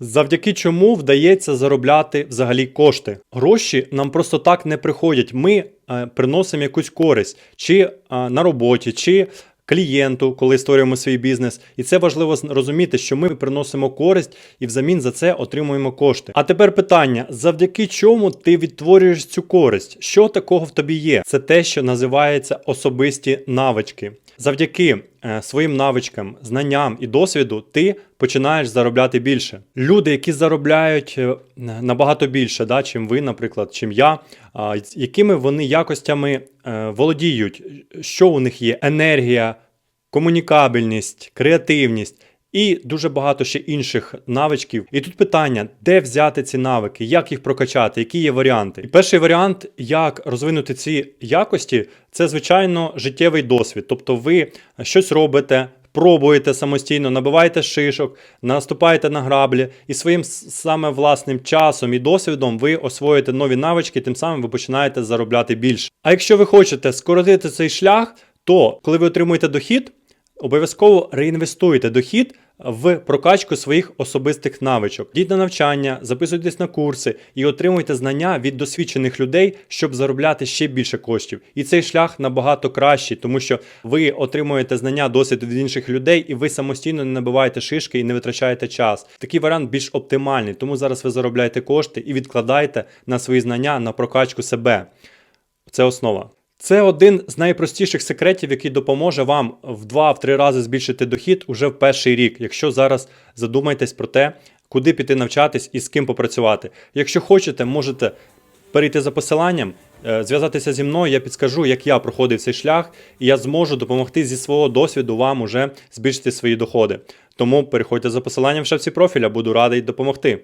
Завдяки чому вдається заробляти взагалі кошти. Гроші нам просто так не приходять. Ми е, приносимо якусь користь, чи е, на роботі, чи клієнту, коли створюємо свій бізнес. І це важливо розуміти, що ми приносимо користь і взамін за це отримуємо кошти. А тепер питання: завдяки чому ти відтворюєш цю користь? Що такого в тобі є? Це те, що називається особисті навички. Завдяки е, своїм навичкам, знанням і досвіду ти починаєш заробляти більше. Люди, які заробляють е, набагато більше, да, чим ви, наприклад, чим я, якими вони якостями е, володіють, що у них є енергія, комунікабельність, креативність. І дуже багато ще інших навичків. І тут питання, де взяти ці навики, як їх прокачати, які є варіанти. І перший варіант, як розвинути ці якості, це звичайно життєвий досвід. Тобто ви щось робите, пробуєте самостійно, набиваєте шишок, наступаєте на граблі, і своїм саме власним часом і досвідом ви освоїте нові навички, тим самим ви починаєте заробляти більше. А якщо ви хочете скоротити цей шлях, то коли ви отримуєте дохід, обов'язково реінвестуйте дохід в прокачку своїх особистих навичок. Йдіть на навчання, записуйтесь на курси і отримуйте знання від досвідчених людей, щоб заробляти ще більше коштів. І цей шлях набагато кращий, тому що ви отримуєте знання, досвід від інших людей, і ви самостійно не набиваєте шишки і не витрачаєте час. Такий варіант більш оптимальний, тому зараз ви заробляєте кошти і відкладаєте на свої знання на прокачку себе. Це основа. Це один з найпростіших секретів, який допоможе вам в 2-3 рази збільшити дохід уже в перший рік, якщо зараз задумаєтесь про те, куди піти навчатись і з ким попрацювати. Якщо хочете, можете перейти за посиланням, е, зв'язатися зі мною, я підскажу, як я проходив цей шлях, і я зможу допомогти зі свого досвіду вам уже збільшити свої доходи. Тому переходьте за посиланням в шапці профіля, буду радий допомогти.